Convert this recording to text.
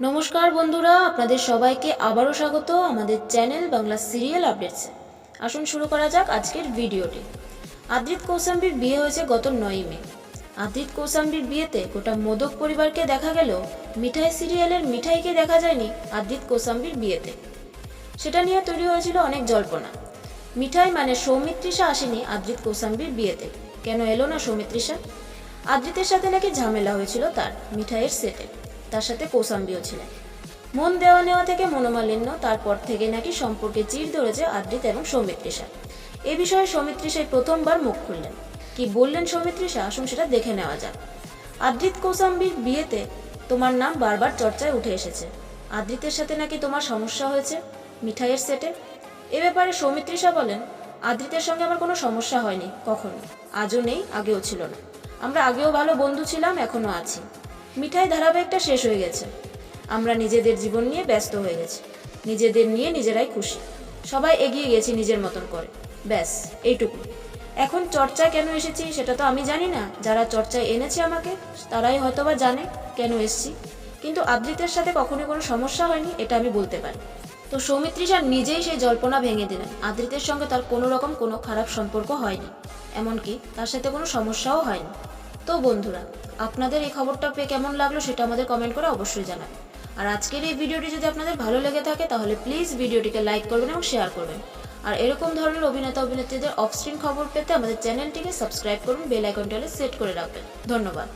নমস্কার বন্ধুরা, আপনাদের সবাইকে আবারও স্বাগত আমাদের চ্যানেল বাংলা সিরিয়াল আপডেটসে আসুন শুরু করা যাক আজকের ভিডিওটি। আদ্রিত কৌসাম্বির বিয়ে হয়েছে গত নয় মে। আদ্রিত কৌসাম্বির বিয়েতে গোটা মোদক পরিবারকে দেখা গেল, মিঠাই সিরিয়ালের মিঠাইকে দেখা যায়নি আদ্রিত কৌসাম্বির বিয়েতে। সেটা নিয়ে তৈরি হয়েছিল অনেক জল্পনা। মিঠাই মানে সৌমিত্রিষা আসেনি আদ্রিত কৌসাম্বির বিয়েতে। কেন এলো না সৌমিত্রিষা? আদ্রিতের সাথে নাকি ঝামেলা হয়েছিল তার, মিঠাইয়ের সেটে। তার সাথে কৌসাম্বিও ছিলেন। মন দেওয়া নেওয়া থেকে মনোমালিন্য, তারপর থেকে নাকি সম্পর্কে চির ধরেছে আদ্রিত এবং সৌমিত্রিষা। এ বিষয়ে সৌমিত্রিষাই প্রথমবার মুখ খুললেন। কি বললেন সৌমিত্রিষা? আসুন সেটা দেখে নেওয়া যাক। আদ্রিত কৌসাম্বির বিয়েতে তোমার নাম বারবার চর্চায় উঠে এসেছে। আদ্রিতের সাথে নাকি তোমার সমস্যা হয়েছে মিঠাইয়ের সেটে? এ ব্যাপারে সৌমিত্রিষা বলেন, আদ্রিতের সঙ্গে আমার কোনো সমস্যা হয়নি, কখনো। আজও নেই, আগেও ছিল না। আমরা আগেও ভালো বন্ধু ছিলাম, এখনও আছি। মিঠাই ধারাবাহিকটা শেষ হয়ে গেছে। আমরা নিজেদের জীবন নিয়ে ব্যস্ত হয়ে গেছি। নিজেদের নিয়ে নিজেরাই খুশি। সবাই এগিয়ে গেছি নিজের মতন করে। ব্যাস, এইটুকু। এখন চর্চায় কেন এসেছি সেটা তো আমি জানি না। যারা চর্চায় এনেছে আমাকে, তারাই হয়তোবা জানে কেন এসেছি। কিন্তু আদ্রিতের সাথে কখনোই কোনো সমস্যা হয়নি, এটা আমি বলতে পারি। তো সৌমিত্রিষা নিজেই সেই জল্পনা ভেঙে দিলেন। আদৃতের সঙ্গে তার কোনো রকম কোনো খারাপ সম্পর্ক হয়নি। এমনকি তার সাথে কোনো সমস্যাও হয়নি। তো বন্ধুরা, আপনাদের এই খবরটা পেয়ে কেমন লাগল সেটা আমাদের কমেন্ট করে অবশ্যই জানাবেন। আর আজকের এই ভিডিওটি যদি আপনাদের ভালো লেগে থাকে, তাহলে প্লিজ ভিডিওটিকে লাইক করবেন এবং শেয়ার করবেন। আর এরকম ধরনের অভিনেতা, অভিনেত্রীদের অফস্ক্রিন খবর পেতে আমাদের চ্যানেলটিকে সাবস্ক্রাইব করুন বেল আইকনটি সেট করে রাখবেন। ধন্যবাদ।